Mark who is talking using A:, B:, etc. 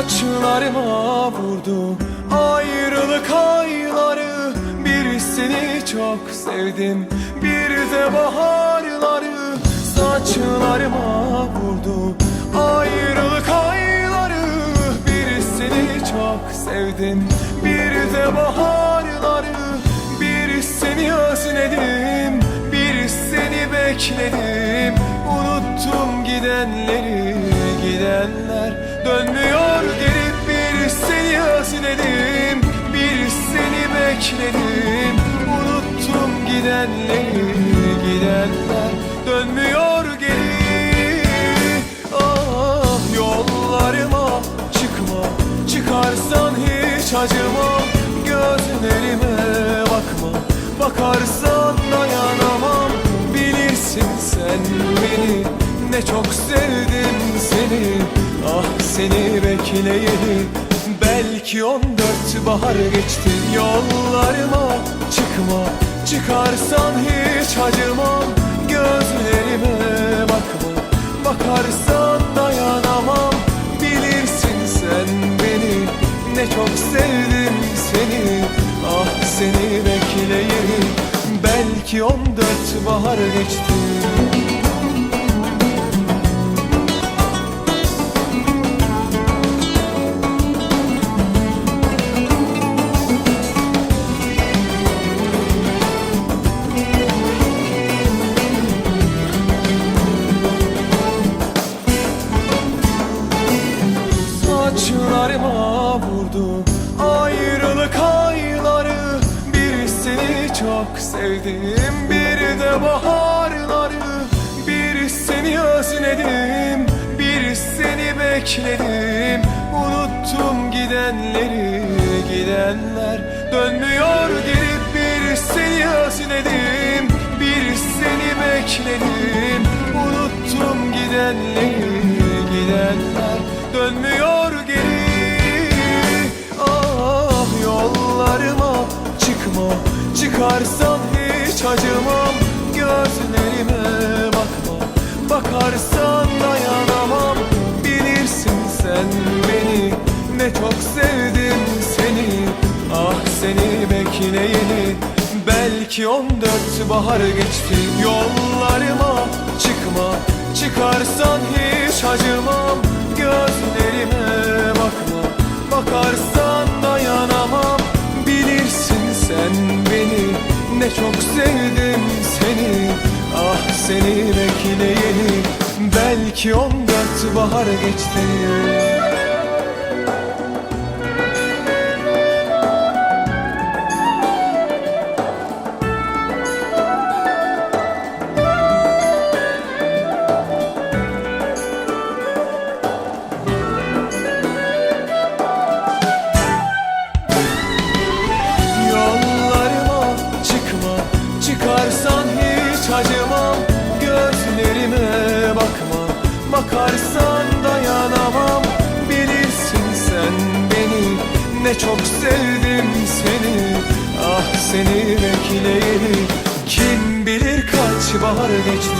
A: Saçlarıma vurdu ayrılık ayları Bir seni çok sevdim. Bir de baharları Saçlarıma vurdu ayrılık ayları Bir seni çok sevdim. Bir de baharları Bir seni özledim. Bir seni bekledim. Unuttum gidenleri hiç acımam Gözlerime bakma. Bakarsan dayanamam Bilirsin sen beni. Ne çok sevdim seni. Ah seni bekleyeli. Belki on dört bahar geçti. Yollarıma çıkma. Çıkarsan hiç acımam. Gözlerime bakma. Bakarsan 12 14 bahar geçti. Saçlarıma vurdu ayrı çok sevdim. Bir de baharları Bir seni özledim. Bir seni bekledim. Unuttum gidenleri gidenler. Dönmüyor Çıkarsan hiç acımam Gözlerime bakma. Bakarsan dayanamam Bilirsin sen beni. Ne çok sevdim seni Ah seni bekleyeli Belki on dört bahar geçti Yollarıma çıkma. Çıkarsan hiç acımam Gözlerime bakma. Bakarsan çok sevdim seni. Ah seni bekleyeli Belki on dört bahar geçti çok sevdim seni. Ah seni bekleyeli Kim bilir kaç bahar geçti